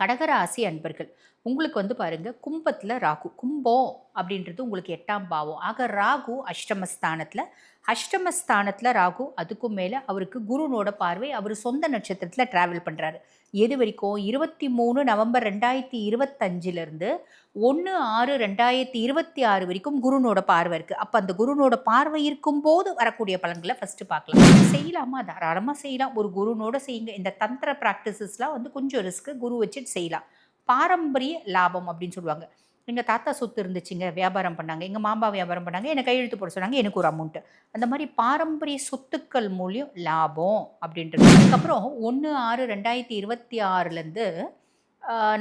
கடகராசி அன்பர்கள் உங்களுக்கு வந்து பாருங்க கும்பத்தில் ராகு கும்பம் அப்படின்றது உங்களுக்கு எட்டாம் பாவம். ஆக ராகு அஷ்டமஸ்தானத்தில் அஷ்டமஸ்தானத்தில் ராகு அதுக்கும் மேலே அவருக்கு குருனோட பார்வை அவர் சொந்த நட்சத்திரத்தில் ட்ராவல் பண்ணுறாரு எது வரைக்கும்? இருபத்தி மூணு நவம்பர் ரெண்டாயிரத்தி இருபத்தஞ்சிலிருந்து ஒன்று ஆறு ரெண்டாயிரத்தி இருபத்தி ஆறு வரைக்கும் குருனோட பார்வை இருக்குது அப்போ அந்த குருனோட பார்வை இருக்கும்போது வரக்கூடிய பலன்களை ஃபஸ்ட்டு பார்க்கலாம். செய்யலாமா? தாராளமாக செய்யலாம். ஒரு குருனோட செய்யுங்க. இந்த தந்திர ப்ராக்டிசஸ்லாம் வந்து கொஞ்சம் ரிஸ்க்கு குரு வச்சுட்டு செய்யலாம். பாரம்பரிய லாபம் அப்படின்னு சொல்லுவாங்க. எங்கள் தாத்தா சொத்து இருந்துச்சுங்க வியாபாரம் பண்ணாங்க. எங்கள் மாமா வியாபாரம் பண்ணாங்க என்னை கையெழுத்து போட சொன்னாங்க எனக்கு ஒரு அமௌண்ட்டு அந்த மாதிரி பாரம்பரிய சொத்துக்கள் மூலியம் லாபம் அப்படின்றது. அதுக்கப்புறம் ஒன்று ஆறு ரெண்டாயிரத்தி இருபத்தி ஆறுலேருந்து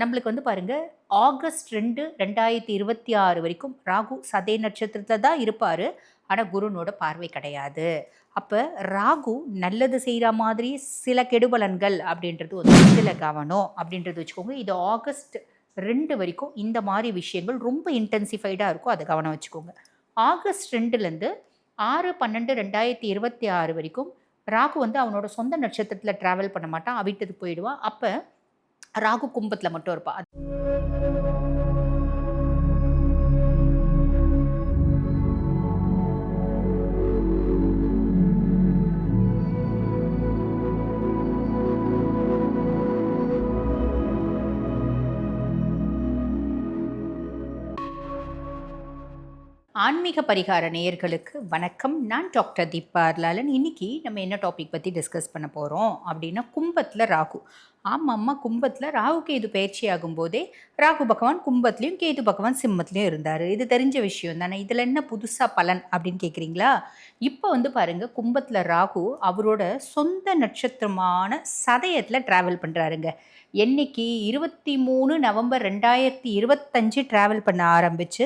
நம்மளுக்கு வந்து பாருங்கள் ஆகஸ்ட் ரெண்டு ரெண்டாயிரத்தி இருபத்தி ஆறு வரைக்கும் ராகு சதய நட்சத்திரத்தில் தான் இருப்பார். ஆனால் குருனோட பார்வை கிடையாது. அப்போ ராகு நல்லது செய்கிற மாதிரி சில கெடுபலன்கள் அப்படின்றது ஒரு சில கவனம் அப்படின்றது வச்சுக்கோங்க. இது ஆகஸ்ட் ரெண்டு வரைக்கும் இந்த மாதிரி விஷயங்கள் ரொம்ப இன்டென்சிஃபைடாக இருக்கும் அதை கவனம் வச்சுக்கோங்க. ஆகஸ்ட் ரெண்டுலேருந்து ஆறு பன்னெண்டு ரெண்டாயிரத்தி இருபத்தி ஆறு வரைக்கும் ராகு வந்து அவனோட சொந்த நட்சத்திரத்தில் ட்ராவல் பண்ண மாட்டான் அவிட்டது போயிடுவான் அப்போ ராகு கும்பத்தில் மட்டும் இருப்பான் ஆன்மீக பரிகார நேயர்களுக்கு வணக்கம். நான் டாக்டர் தீபார்லாலன் இன்னைக்கு நம்ம என்ன டாபிக் பற்றி டிஸ்கஸ் பண்ண போகிறோம் அப்படின்னா கும்பத்தில் ராகு. ஆமாம்மா கும்பத்தில் ராகு கேது பயிற்சி ஆகும்போதே ராகு பகவான் கும்பத்துலேயும் கேது பகவான் சிம்மத்துலேயும் இருந்தார். இது தெரிஞ்ச விஷயம் தானே? இதில் என்ன புதுசாக பலன் அப்படின்னு கேட்குறீங்களா இப்போ வந்து பாருங்கள் கும்பத்தில் ராகு அவரோட சொந்த நட்சத்திரமான சதயத்தில் ட்ராவல் பண்ணுறாருங்க என்னைக்கு இருபத்தி மூணு நவம்பர் ரெண்டாயிரத்தி இருபத்தஞ்சு ட்ராவல் பண்ண ஆரம்பித்து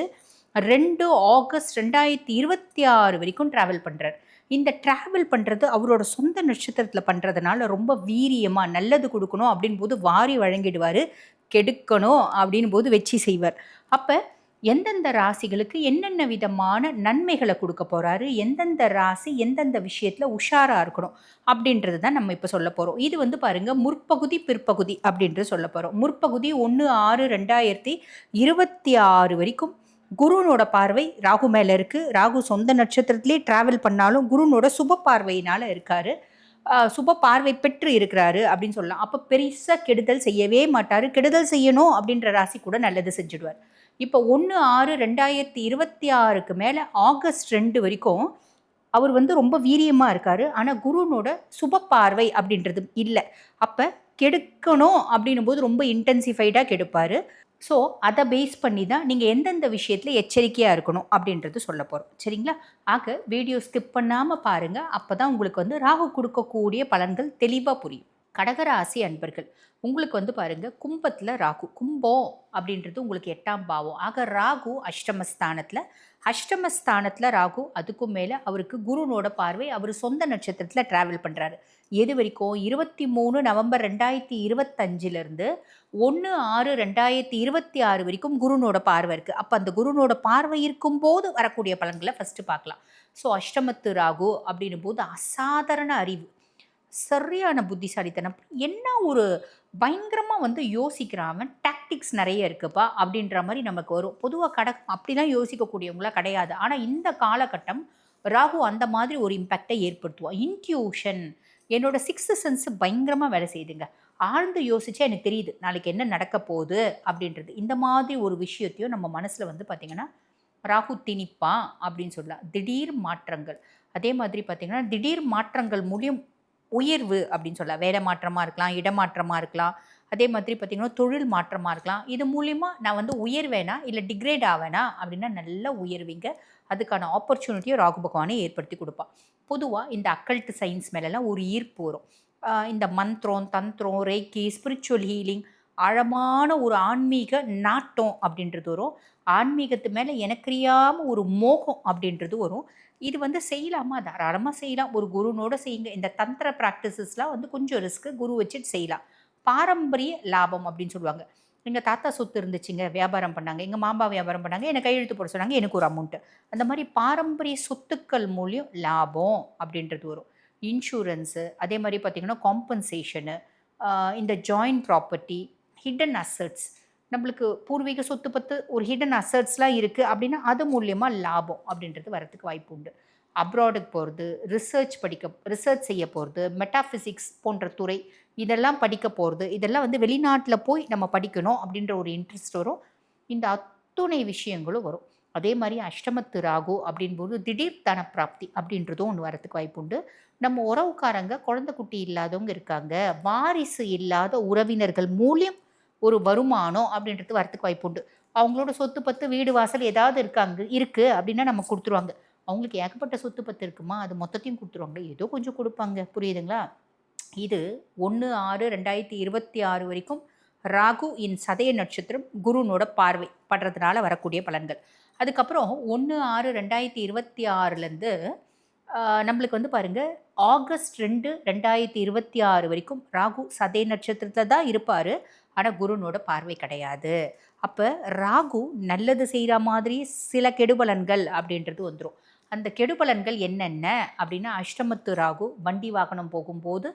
ரெண்டு ஆகஸ்ட் ரெண்டாயிரத்தி இருபத்தி ஆறு வரைக்கும் ட்ராவல் பண்ணுறார் இந்த ட்ராவல் பண்ணுறது அவரோட சொந்த நட்சத்திரத்தில் பண்ணுறதுனால ரொம்ப வீரியமாக நல்லது கொடுக்கணும் அப்படின் போது வாரி வழங்கிடுவார். கெடுக்கணும் அப்படின் போது வச்சு செய்வார். அப்போ எந்தெந்த ராசிகளுக்கு என்னென்ன விதமான நன்மைகளை கொடுக்க போகிறாரு எந்தெந்த ராசி எந்தெந்த விஷயத்தில் உஷாராக இருக்கணும் அப்படின்றது தான் நம்ம இப்போ சொல்ல போகிறோம் இது வந்து பாருங்கள் முற்பகுதி பிற்பகுதி அப்படின்றது சொல்ல போகிறோம் முற்பகுதி ஒன்று ஆறு ரெண்டாயிரத்தி இருபத்தி ஆறு வரைக்கும் குருனோட பார்வை ராகு மேலே இருக்குது ராகு சொந்த நட்சத்திரத்திலே ட்ராவல் பண்ணாலும் குருனோட சுப பார்வையினால் இருக்கார். சுப பார்வை பெற்று இருக்கிறாரு அப்படின்னு சொல்லலாம். அப்போ பெருசாக கெடுதல் செய்யவே மாட்டார். கெடுதல் செய்யணும் அப்படின்ற ராசி கூட நல்லது செஞ்சுடுவார். இப்போ ஒன்று ஆறு ரெண்டாயிரத்தி இருபத்தி ஆறுக்கு மேலே ஆகஸ்ட் ரெண்டு வரைக்கும் அவர் வந்து ரொம்ப வீரியமாக இருக்கார். ஆனால் குருனோட சுப பார்வை அப்படின்றது இல்லை. அப்போ கெடுக்கணும் அப்படின்னும் போது ரொம்ப இன்டென்சிஃபைடாக கெடுப்பார். ஸோ அதை பேஸ் பண்ணி தான் நீங்கள் எந்தெந்த விஷயத்தில் எச்சரிக்கையாக இருக்கணும் அப்படின்றது சொல்ல போகிறோம் சரிங்களா? ஆக வீடியோ ஸ்கிப் பண்ணாமல் பாருங்கள் அப்போ தான் உங்களுக்கு வந்து ராகு கொடுக்கக்கூடிய பலன்கள் தெளிவாக புரியும். கடகராசி அன்பர்கள் உங்களுக்கு வந்து பாருங்கள் கும்பத்தில் ராகு கும்பம் அப்படின்றது உங்களுக்கு எட்டாம் பாவம். ஆக ராகு அஷ்டமஸ்தானத்தில் அஷ்டமஸ்தானத்தில் ராகு அதுக்கும் மேலே அவருக்கு குருனோட பார்வை அவர் சொந்த நட்சத்திரத்தில் ட்ராவல் பண்ணுறாரு எது வரைக்கும்? இருபத்தி மூணு நவம்பர் ரெண்டாயிரத்தி இருபத்தஞ்சிலேருந்து ஒன்று ஆறு ரெண்டாயிரத்தி இருபத்தி ஆறு வரைக்கும் குருனோட பார்வை இருக்குது அப்போ அந்த குருனோட பார்வை இருக்கும்போது வரக்கூடிய பலன்களை ஃபஸ்ட்டு பார்க்கலாம். ஸோ அஷ்டமத்து ராகு அப்படின்னும் போது அசாதாரண அறிவு. சரியான புத்திசாலித்தனம். என்ன ஒரு பயங்கரமாக வந்து யோசிக்கிறான் டாக்டிக்ஸ் நிறைய இருக்குப்பா அப்படின்ற மாதிரி நமக்கு வரும். பொதுவாக கட அப்படிலாம் யோசிக்கக்கூடியவங்களாம் கிடையாது. ஆனால் இந்த காலகட்டம் ராகு அந்த மாதிரி ஒரு இம்பேக்டை ஏற்படுத்துவான் இன்ட்யூஷன் என்னோட சிக்ஸ்த்து சென்ஸு பயங்கரமாக வேலை செய்யுதுங்க ஆழ்ந்து யோசிச்சா எனக்கு தெரியுது நாளைக்கு என்ன நடக்க போகுது அப்படின்றது. இந்த மாதிரி ஒரு விஷயத்தையும் நம்ம மனசில் வந்து பார்த்திங்கன்னா ராகு திணிப்பான் அப்படின்னு சொல்லலாம். திடீர் மாற்றங்கள். அதே மாதிரி பார்த்திங்கன்னா திடீர் மாற்றங்கள் மூலியம் உயர்வு அப்படின்னு சொல்லலாம். வேலை மாற்றமாக இருக்கலாம் இடமாற்றமாக இருக்கலாம். அதே மாதிரி பார்த்திங்கன்னா தொழில் மாற்றமாக இருக்கலாம். இது மூலிமா நான் வந்து உயர்வேனா இல்லை டிக்ரேட் ஆவேனா அப்படின்னா நல்லா உயர்வீங்க. அதுக்கான ஆப்பர்ச்சுனிட்டியும் ராகு பகவானை ஏற்படுத்தி கொடுப்பான். பொதுவாக இந்த அக்கல்ட் சயின்ஸ் மேலெல்லாம் ஒரு ஈர்ப்பு வரும். இந்த மந்த்ரம் தந்திரம் ரேக்கி ஸ்பிரிச்சுவல் ஹீலிங் ஆழமான ஒரு ஆன்மீக நாட்டம் அப்படின்றது வரும். ஆன்மீகத்து மேலே எனக்கறியாமல் ஒரு மோகம் அப்படின்றது வரும். இது வந்து செய்யலாமா? தாராளமாக செய்யலாம். ஒரு குருனோட செய்யுங்க. இந்த தந்திர ப்ராக்டிசஸ்லாம் வந்து கொஞ்சம் ரிஸ்க்கு குரு வச்சுட்டு செய்யலாம். பாரம்பரிய லாபம் அப்படின்னு சொல்லுவாங்க. எங்கள் தாத்தா சொத்து இருந்துச்சுங்க. வியாபாரம் பண்ணாங்க. எங்கள் மாமா வியாபாரம் பண்ணாங்க. என்னை கையெழுத்து போட சொன்னாங்க. எனக்கு ஒரு அமௌண்ட்டு அந்த மாதிரி பாரம்பரிய சொத்துக்கள் மூலியம் லாபம் அப்படின்றது வரும். இன்சூரன்ஸு அதே மாதிரி பார்த்திங்கன்னா காம்பன்சேஷனு இந்த ஜாயின்ட் ப்ராப்பர்ட்டி ஹிடன் அசட்ஸ் நம்மளுக்கு பூர்வீக சொத்து பத்து ஒரு ஹிடன் அசட்ஸ்லாம் இருக்குது அப்படின்னா அது மூலியமாக லாபம் அப்படின்றது வரத்துக்கு வாய்ப்பு உண்டு. அப்ராடுக்கு போகிறது ரிசர்ச் படிக்க ரிசர்ச் செய்ய போகிறது மெட்டாஃபிசிக்ஸ் போன்ற துறை இதெல்லாம் படிக்க போகிறது இதெல்லாம் வந்து வெளிநாட்டில் போய் நம்ம படிக்கணும் அப்படின்ற ஒரு இன்ட்ரெஸ்ட் வரும். இந்த அத்துணை விஷயங்களும் வரும். அதே மாதிரி அஷ்டமத்து ராகு அப்படின்போது திடீர் தன பிராப்தி அப்படின்றதும் ஒன்று வரத்துக்கு வாய்ப்பு உண்டு. நம்ம உறவுக்காரங்க குழந்தை குட்டி இல்லாதவங்க இருக்காங்க வாரிசு இல்லாத உறவினர்கள் மூலியம் ஒரு வருமானம் அப்படின்றது வரத்துக்கு வாய்ப்பு உண்டு. அவங்களோட சொத்து பத்து வீடு வாசல் ஏதாவது இருக்காங்க இருக்குது அப்படின்னா நம்ம கொடுத்துருவாங்க. அவங்களுக்கு ஏகப்பட்ட சொத்து பத்து இருக்குமா? அது மொத்தத்தையும் கொடுத்துருவாங்க ஏதோ கொஞ்சம் கொடுப்பாங்க. புரியுதுங்களா? இது ஒன்று ஆறு ரெண்டாயிரத்தி இருபத்தி ஆறு வரைக்கும் ராகு இன் சதய நட்சத்திரம் குருனோட பார்வை. படுறதுனால வரக்கூடிய பலன்கள். அதுக்கப்புறம் ஒன்று ஆறு ரெண்டாயிரத்தி இருபத்தி ஆறுலேருந்து நம்மளுக்கு வந்து பாருங்கள் ஆகஸ்ட் ரெண்டு ரெண்டாயிரத்தி இருபத்தி ஆறு வரைக்கும் ராகு சதய நட்சத்திரத்தில் தான் இருப்பார். ஆனால் குருனோட பார்வை கிடையாது. அப்போ ராகு நல்லது செய்கிற மாதிரி சில கெடுபலன்கள் அப்படின்றது வந்துடும் அந்த கெடுபலன்கள் என்னென்ன அப்படின்னா அஷ்டமத்து ராகு வண்டி வாகனம் போகும்போது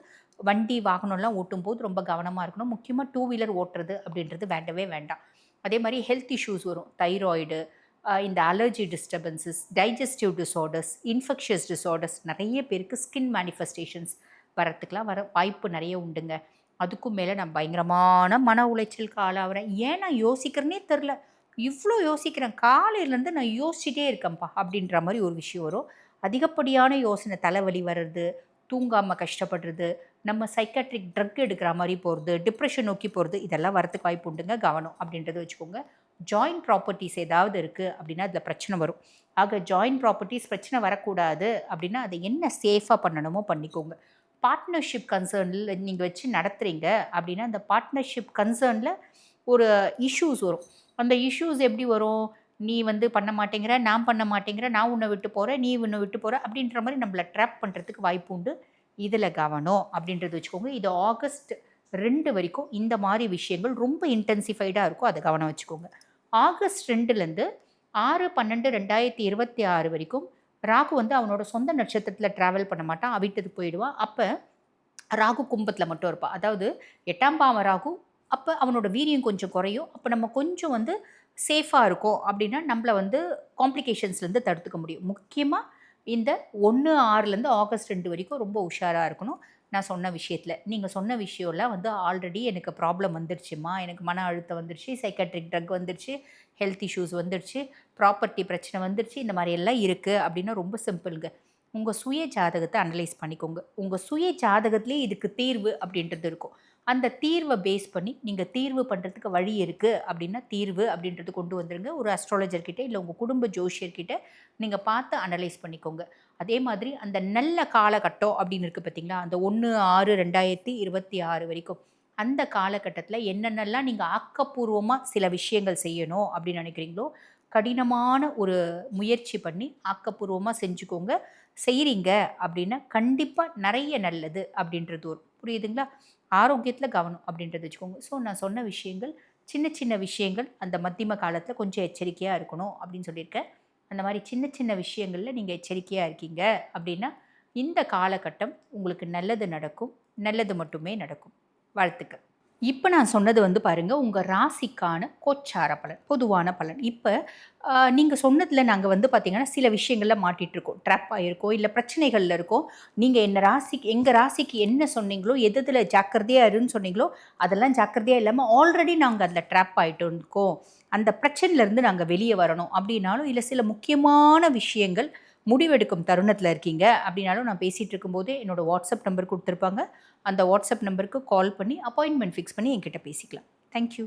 வண்டி வாகனம்லாம் ஓட்டும் போது ரொம்ப கவனமாக இருக்கணும். முக்கியமாக டூ வீலர் ஓட்டுறது அப்படின்றது வேண்டவே வேண்டாம். அதே மாதிரி ஹெல்த் இஷ்யூஸ் வரும். தைராய்டு இந்த allergy disturbances digestive disorders infectious disorders நிறைய பேருக்கு ஸ்கின் மேனிஃபெஸ்டேஷன்ஸ் வரத்துக்கெலாம் வர வாய்ப்பு நிறைய உண்டுங்க. அதுக்கும் மேலே நான் பயங்கரமான மன உளைச்சலுக்கு ஆளாகிறேன் ஏன் நான் யோசிக்கிறேனே தெரில. இவ்வளோ யோசிக்கிறேன். காலையிலேருந்து நான் யோசிச்சுட்டே இருக்கேன்ப்பா அப்படின்ற மாதிரி ஒரு விஷயம் வரும். அதிகப்படியான யோசனை தலைவலி வர்றது தூங்காமல் கஷ்டப்படுறது நம்ம சைக்காட்ரிக் ட்ரக் எடுக்கிற மாதிரி போகிறது டிப்ரெஷன் நோக்கி போகிறது இதெல்லாம் வரத்துக்கு வாய்ப்பு உண்டுங்க. கவனம் அப்படின்றத வச்சுக்கோங்க. ஜாயின்ட் ப்ராப்பர்ட்டிஸ் ஏதாவது இருக்குது அப்படின்னா அதில் பிரச்சனை வரும். ஆக ஜாயின்ட் ப்ராப்பர்ட்டிஸ் பிரச்சனை வரக்கூடாது அப்படின்னா அதை என்ன சேஃபாக பண்ணணுமோ பண்ணிக்கோங்க. பார்ட்னர்ஷிப் கன்சர்னில் நீங்கள் வச்சு நடத்துகிறீங்க அப்படின்னா அந்த பார்ட்னர்ஷிப் கன்சர்னில் ஒரு இஷ்யூஸ் வரும். அந்த இஷ்யூஸ் எப்படி வரும்? நீ வந்து பண்ண மாட்டேங்கிற நான் பண்ண மாட்டேங்கிற நான் உன்னை விட்டு போகிறேன் நீ உன்னை விட்டு போகிற அப்படின்ற மாதிரி நம்மளை ட்ராப் பண்ணுறதுக்கு வாய்ப்பு உண்டு. இதில் கவனம் அப்படின்றது வச்சுக்கோங்க. இது ஆகஸ்ட் ரெண்டு வரைக்கும் இந்த மாதிரி விஷயங்கள் ரொம்ப இன்டென்சிஃபைடாக இருக்கும் அதை கவனம் வச்சுக்கோங்க. ஆகஸ்ட் ரெண்டுலேருந்து ஆறு பன்னெண்டு ரெண்டாயிரத்தி இருபத்தி ஆறு வரைக்கும் ராகு வந்து அவனோட சொந்த நட்சத்திரத்தில் ட்ராவல் பண்ண மாட்டான் அவிட்டது போயிடுவான் அப்போ ராகு கும்பத்தில் மட்டும் இருப்பான் அதாவது எட்டாம் பாவம் ராகு அப்போ அவனோட வீரியம் கொஞ்சம் குறையும். அப்போ நம்ம கொஞ்சம் வந்து சேஃபாக இருக்கும் அப்படின்னா நம்மளை வந்து காம்ப்ளிகேஷன்ஸ்லேருந்து தடுத்துக்க முடியும். முக்கியமாக இந்த ஒன்று ஆறுலேருந்து ஆகஸ்ட் ரெண்டு வரைக்கும் ரொம்ப உஷாராக இருக்கணும். நான் சொன்ன விஷயத்தில். நீங்கள் சொன்ன விஷயம்லாம் வந்து ஆல்ரெடி எனக்கு ப்ராப்ளம் வந்துருச்சுமா எனக்கு மன அழுத்தம் வந்துருச்சு சைக்காட்ரிக் ட்ரக் வந்துருச்சு ஹெல்த் இஷ்யூஸ் வந்துருச்சு ப்ராப்பர்ட்டி பிரச்சனை வந்துருச்சு இந்த மாதிரி எல்லாம் இருக்குது அப்படின்னா ரொம்ப சிம்பிளுங்க உங்கள் சுய ஜாதகத்தை அனலைஸ் பண்ணிக்கோங்க. உங்கள் சுய ஜாதகத்துலேயே இதுக்கு தீர்வு அப்படின்றது இருக்கும். அந்த தீர்வை பேஸ் பண்ணி நீங்கள் தீர்வு பண்ணுறதுக்கு வழி இருக்குது அப்படின்னா தீர்வு அப்படின்றது கொண்டு வந்துருங்க. ஒரு அஸ்ட்ராலஜர்கிட்ட இல்லை உங்கள் குடும்ப ஜோஷியர்கிட்ட நீங்கள் பார்த்து அனலைஸ் பண்ணிக்கோங்க. அதே மாதிரி அந்த நல்ல காலகட்டம் அப்படின்னு இருக்குது பார்த்தீங்களா அந்த ஒன்று ஆறு ரெண்டாயிரத்தி இருபத்தி ஆறு வரைக்கும். அந்த காலகட்டத்தில் என்னென்னலாம் நீங்கள் ஆக்கப்பூர்வமாக சில விஷயங்கள் செய்யணும் அப்படின்னு நினைக்கிறீங்களோ கடினமான ஒரு முயற்சி பண்ணி ஆக்கப்பூர்வமாக செஞ்சுக்கோங்க. செய்கிறீங்க அப்படின்னா கண்டிப்பாக நிறைய நல்லது அப்படின்றது ஒரு புரியுதுங்களா? ஆரோக்கியத்தில் கவனம் அப்படின்றது வச்சுக்கோங்க. ஸோ நான் சொன்ன விஷயங்கள் சின்ன சின்ன விஷயங்கள் அந்த மத்தியம காலத்தில் கொஞ்சம் எச்சரிக்கையாக இருக்கணும் அப்படின்னு சொல்லியிருக்கேன். அந்த மாதிரி சின்ன சின்ன விஷயங்களில் நீங்கள் எச்சரிக்கையாக இருக்கீங்க அப்படின்னா இந்த காலகட்டம் உங்களுக்கு நல்லது நடக்கும் நல்லது மட்டுமே நடக்கும். வாழ்த்துக்கள். இப்போ நான் சொன்னது வந்து பாருங்கள் உங்கள் ராசிக்கான கோச்சார பலன் பொதுவான பலன். இப்போ நீங்கள் சொன்னதில் நாங்கள் வந்து பார்த்திங்கன்னா சில விஷயங்களில் மாட்டிகிட்ருக்கோம் ட்ராப் ஆகிருக்கோம் இல்லை பிரச்சனைகளில் இருக்கோம் நீங்கள் என்ன ராசிக்கு எங்கள் ராசிக்கு என்ன சொன்னீங்களோ எது இதில் ஜாக்கிரதையாக இருன்னு சொன்னீங்களோ அதெல்லாம் ஜாக்கிரதையாக இல்லாமல் ஆல்ரெடி நாங்கள் அதில் ட்ராப் ஆகிட்டு இருக்கோம் அந்த பிரச்சனையிலேருந்து நாங்கள் வெளியே வரணும் அப்படின்னாலும் இல்லை சில முக்கியமான விஷயங்கள் முடிவெடுக்கும் தருணத்தில் இருக்கீங்க. அப்படின்னாலும் நான் பேசிகிட்டு இருக்கும்போதே என்னோடய வாட்ஸ்அப் நம்பர் கொடுத்துருப்பாங்க. அந்த வாட்ஸ்அப் நம்பருக்கு கால் பண்ணி அப்பாயின்மெண்ட் ஃபிக்ஸ் பண்ணி என்கிட்ட பேசிக்கலாம். தேங்க்யூ